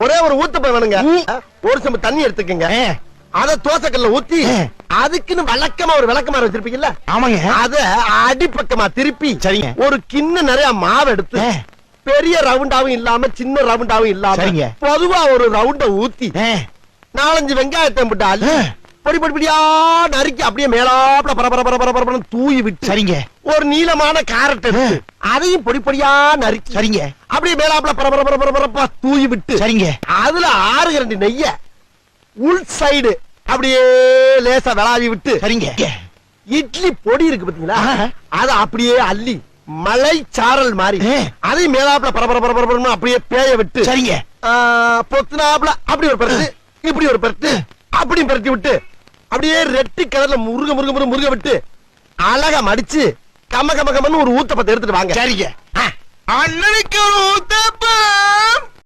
ஒரே ஒரு ஊத்தப்ப வேணுங்க. ஒரு சம்பு தண்ணி எடுத்துக்கங்க அத தோசைக்கல்ல ஊத்தி. அதுக்குன்னு வழக்கமா ஒரு விளக்கமாறு வச்சிருப்பீங்கல்ல ஆமாங்க அத அடிப்பக்கமா திருப்பி சரிங்க. ஒரு கிண்ண நிறைய மாவு எடுத்து. பெரிய ரவுண்டாவும் இல்லாம சின்ன ரவுண்டாவும் இல்லாம. பொதுவா ஒரு ரவுண்ட ஊத்தி நாலஞ்சு வெங்காயத்தை போட்டு அள்ளி. பொடி பொடி பொடியா நறுக்கி அப்படியே மேலாப்ல பர பர பர பர பரன்னு தூவி விட்டு சரிங்க ஒரு நீளமான கேரட் எடுத்து அதையும் பொடி பொடியா நறுக்கி சரிங்க. அப்படியே மேலாப்ல பர பர பர பர பரப்பா தூவி விட்டு சரிங்க. அதுல ஆறு ரெண்டு நெய்ய உள் சைடு அப்படியே லேசா விளாவி விட்டு சரிங்க. இட்லி பொடி இருக்கு பாத்தீங்களா. அத அப்படியே அள்ளி மலை சாரல் மாதிரி. அதையும் மேலாப்ல பர பர பர பர பரன்னு அப்படியே பேய விட்டு சரிங்க. ஆ, பொத்துனாப்ல அப்படி ஒரு பரட்டு இப்படி ஒரு பரட்டு அப்படி பரட்டி விட்டு அப்படியே ரெட்டி கலர்ல முருக முருக முருக முருக விட்டு அழகா மடிச்சு கம கம கமன்னு ஒரு ஊத்தப்பத்தை எடுத்துட்டு வாங்க. சரிங்க. அண்ணனுக்கு ஒரு ஊத்தப்பம்.